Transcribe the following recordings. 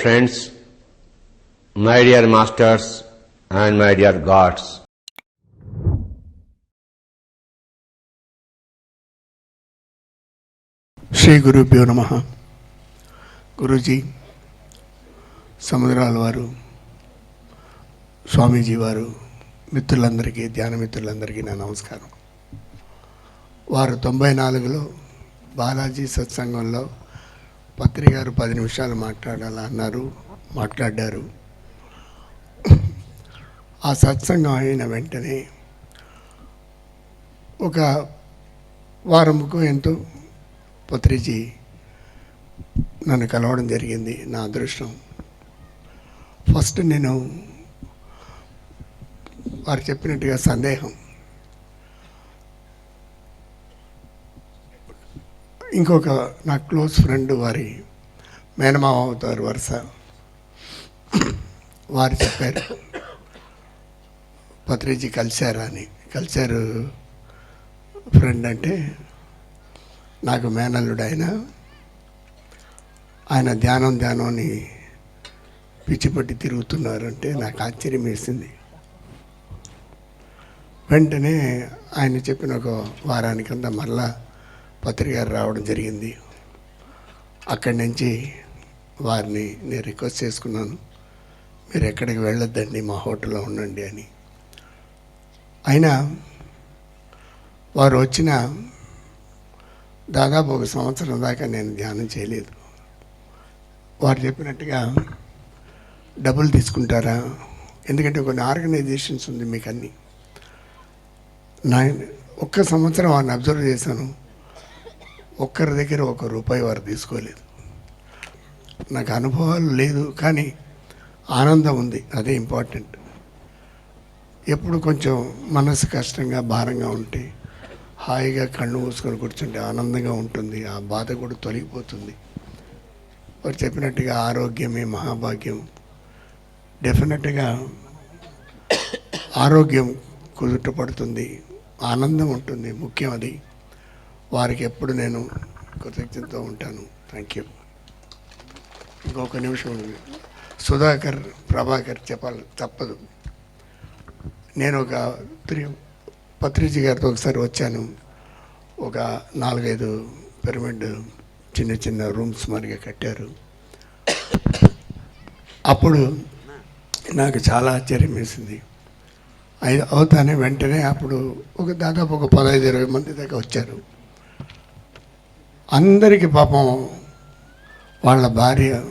Friends my dear masters and my dear gods Shri గురుభ్యో నమ. గురూజీ సముద్రాల వారు స్వామీజీ వారు మిత్రులందరికీ ధ్యాన మిత్రులందరికీ నా నమస్కారం. వారు తొంభై నాలుగులో బాలాజీ సత్సంగంలో పత్రి గారు పది నిమిషాలు మాట్లాడాలన్నారు మాట్లాడారు. ఆ సత్సంగం అయిన వెంటనే ఒక వారముకు ఎంతో పత్రిజీ నన్ను కలవడం జరిగింది నా అదృష్టం. ఫస్ట్ నేను వారు చెప్పినట్టుగా సందేహం. ఇంకొక నా క్లోజ్ ఫ్రెండ్ వారి మేనమావ అవుతారు వరుస. వారు చెప్పారు పత్రిజీ కలిశారా అని. కలిశారు ఫ్రెండ్ అంటే నాకు మేనల్లుడు ఆయన ఆయన ధ్యానం ధ్యానం అని పిచ్చిపట్టి తిరుగుతున్నారంటే నాకు ఆశ్చర్యం వేసింది. వెంటనే ఆయన చెప్పిన ఒక వారానికంతా మళ్ళా పత్రిక గారు రావడం జరిగింది. అక్కడి నుంచి వారిని నేను రిక్వెస్ట్ చేసుకున్నాను మీరు ఎక్కడికి వెళ్ళొద్దండి మా హోటల్లో ఉండండి అని. అయినా వారు వచ్చిన దాదాపు ఒక సంవత్సరం దాకా నేను ధ్యానం చేయలేదు. వారు చెప్పినట్టుగా డబ్బులు తీసుకుంటారా? ఎందుకంటే కొన్ని ఆర్గనైజేషన్స్ ఉంది మీకు అన్నీ నా ఒక్క సంవత్సరం వారిని అబ్జర్వ్ చేశాను. ఒక్కరి దగ్గర ఒక రూపాయి వారు తీసుకోలేదు. నాకు అనుభవాలు లేదు కానీ ఆనందం ఉంది. అదే ఇంపార్టెంట్. ఎప్పుడు కొంచెం మనసు కష్టంగా భారంగా ఉంటే హాయిగా కళ్ళు మూసుకొని కూర్చుంటే ఆనందంగా ఉంటుంది. ఆ బాధ కూడా తొలగిపోతుంది. వారు చెప్పినట్టుగా ఆరోగ్యమే మహాభాగ్యం. డెఫినెట్గా ఆరోగ్యం కుదుటపడుతుంది ఆనందం ఉంటుంది. ముఖ్యం అది. వారికి ఎప్పుడు నేను కృతజ్ఞతతో ఉంటాను. థ్యాంక్ యూ ఇంకొక నిమిషం ఉంది. సుధాకర్ ప్రభాకర్ చెప్పాలి తప్పదు. నేను ఒక త్రీ పత్రిజీ గారితో ఒకసారి వచ్చాను. ఒక నాలుగైదు పిరమిడ్ చిన్న చిన్న రూమ్స్ మరిగా కట్టారు. అప్పుడు నాకు చాలా ఆశ్చర్యం వేసింది. ఐదు అవుతానే వెంటనే అప్పుడు ఒక దాదాపు ఒక పదహైదు ఇరవై మంది దాకా వచ్చారు. అందరికీ పాపం వాళ్ళ భార్య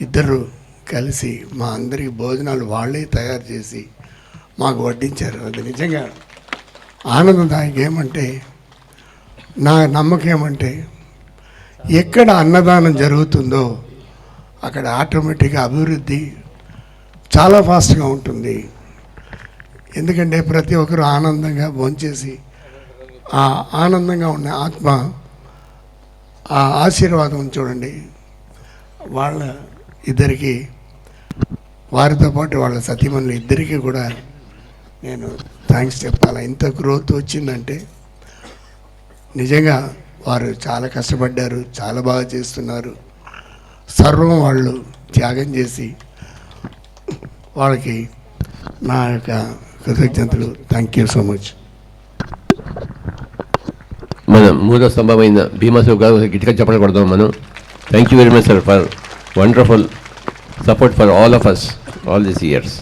ఇద్దరు కలిసి మా అందరికి భోజనాలు వాళ్ళే తయారు చేసి మాకు వడ్డించారు. అది నిజంగా ఆనందదాయకం ఏమంటే నా నమ్మకం ఏమంటే ఎక్కడ అన్నదానం జరుగుతుందో అక్కడ ఆటోమేటిక్గా అభివృద్ధి చాలా ఫాస్ట్గా ఉంటుంది. ఎందుకంటే ప్రతి ఒక్కరు ఆనందంగా భోంచేసి ఆ ఆనందంగా ఉన్న ఆత్మ ఆ ఆశీర్వాదం చూడండి. వాళ్ళ ఇద్దరికి వారితో పాటు వాళ్ళ సతీమణులు ఇద్దరికీ కూడా నేను థ్యాంక్స్ చెప్పాలి ఇంత గ్రోత్ వచ్చిందంటే నిజంగా వారు చాలా కష్టపడ్డారు చాలా బాగా చేస్తున్నారు. సర్వం వాళ్ళు త్యాగం చేసి వాళ్ళకి నా యొక్క కృతజ్ఞతలు. Thank you so much. మన మూడో స్తంభమైన భీమశివ్ గారు గిట్టిగా చెప్పడం కొడదాం మనం. Thank you very much sir for wonderful support for all of us all these years